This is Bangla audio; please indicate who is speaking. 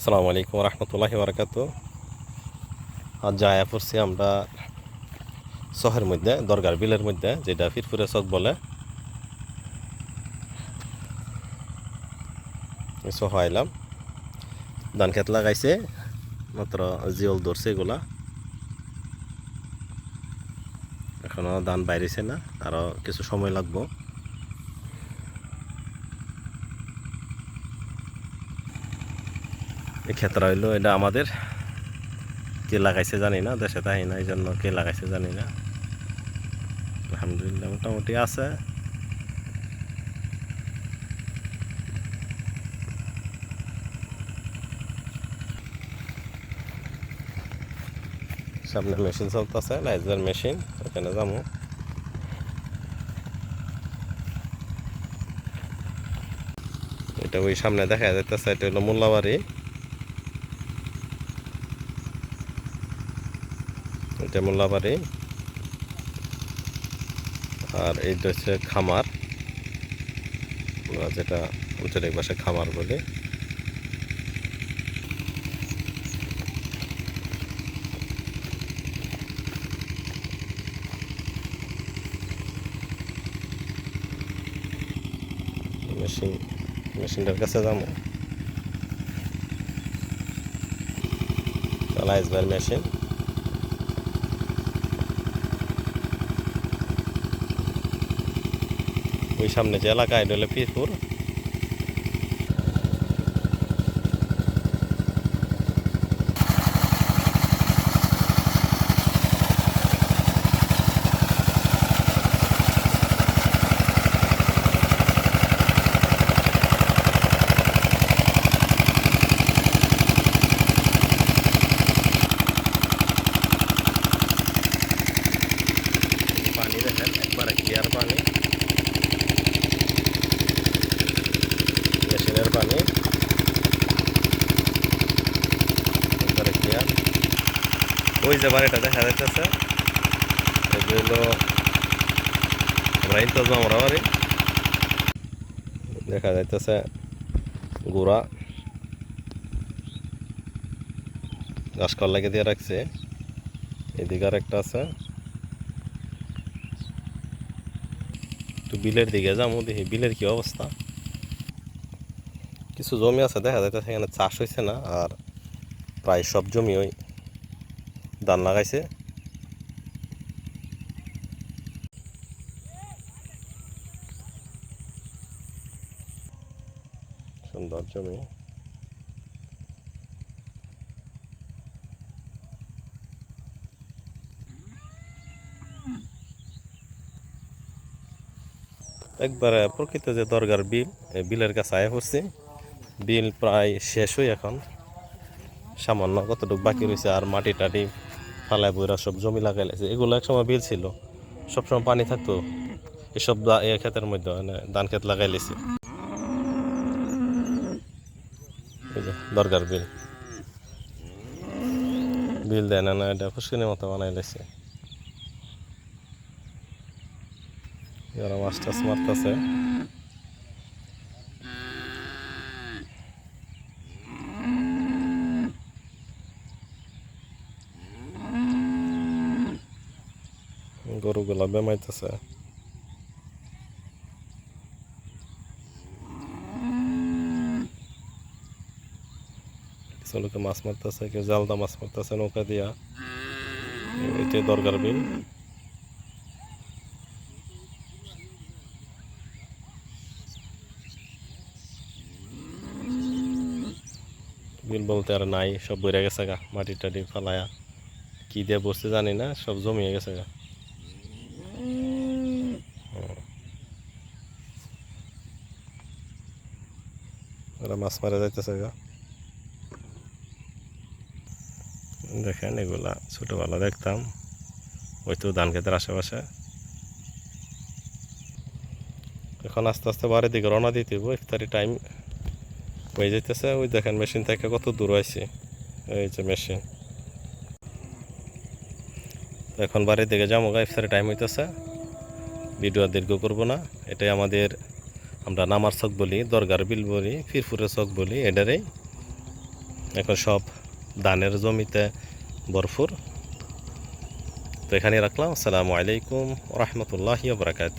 Speaker 1: আসসালামু আলাইকুম রহমতুল্লাহি বারকাত আজ যায়া পড়ছি আমরা শহরের মধ্যে, দরগার বিলের মধ্যে, যেটা ফিরফুরে চক বলে। সহ আইলাম ধান খেত লাগাইছে, মাত্র জিওল ধরছে এগুলা। এখনও ধান বাইরেছে না, আরও কিছু সময় লাগবো। এই ক্ষেত্রে হইল এটা আমাদের কে লাগাইছে জানি না, দেশে তাই না এই জন্য কে লাগাইছে জানি না। আলহামদুলিল্লাহ মোটামুটি আছে। সামনে মেশিন চলতেছে লাইজার মেশিন, ওখানে যাব। এটা ওই সামনে দেখা যাইতেছে, এটা হলো মোল্লাবাড়ি। এটা মোল্লাবাড়ি আর এইটা হচ্ছে খামার। আমরা যেটা আঞ্চলিক ভাষায় খামার বলি। মেশিন, মেশিনটার কাছে যাব। চালাইজবার মেশিন। ওই সামনে যে এলাকা এটা হলো পিরপুর। পানি দেখেন একবারে ক্লিয়ার পানি। মেশিনের পানি। ওই যে দেখা যাইতেছে আমরা ইন্তজ আমরা বাড়ি। দেখা যাইতেছে গুড়া। গাছ লাগিয়ে দিয়ে রাখছে। এদিকে আর একটা আছে। একটু বিলের দিকে যাব, দেখি বিলের কি অবস্থা। কিছু জমি আছে, দেখা যাইতেছে সেখানে চাষ হয়েছে না, আর প্রায় সব জমি ওই ধান লাগাইছে। সুন্দর জমি। একবারে প্রকৃত যে দরগার বিল বিলের কাছে আয় পড়ছি। বিল প্রায় শেষ হই এখন। সামান্য কতটুকু বাকি রয়েছে আর মাটি টাটি ফালায় বইরা সব জমি লাগাই লাগছে এগুলো একসময় বিল ছিল, সবসময় পানি থাকতো। এসব ক্ষেতের মধ্যে মানে ধান ক্ষেত লাগাই লেছি। এই যে, দরগার বিল। বিল দেয় না না, এটা ফুসকিনের মতো বানাই লেছে। এরা মাছ টাছ মারতেছে। গরুগুলা বেমাইতেছে। লোকে মাছ মারতেছে, কেউ জালদা মাছ মারতেছে নৌকা দিয়া। এটাই দরকার বিল। বিল বলতে আর নাই, সব বইরা গেছে গা মাটি টাটি ফালায়া। কি দিয়ে বসতে জানি না, সব জমিয়ে গেছে গা। ওরা মাছ মারা যাইতেছে গা। দেখেন এগুলা ছোটোবেলা দেখতাম। ওই তো ধান খেতের আশেপাশে। এখন আস্তে আস্তে বাড়ির দিকে রওনা দিতে হইব, ইফতারি টাইম হয়ে যাইতেছে। ওই দেখেন মেশিন থেকে কত দূর হয়েছে এই যে মেশিন এখন বাড়ির দিকে যাব ইফতারি টাইম হইতেছে। ভিডিও দীর্ঘ করব না। এটাই আমাদের আমরা নামার চক বলি, দরগার বিল বলি, ফিরফুরের চক বলি এটারেই এখন সব ধানের জমিতে ভরপুর। তো এখানে রাখলাম। আসসালামু আলাইকুম রহমতুল্লাহ বারাকাত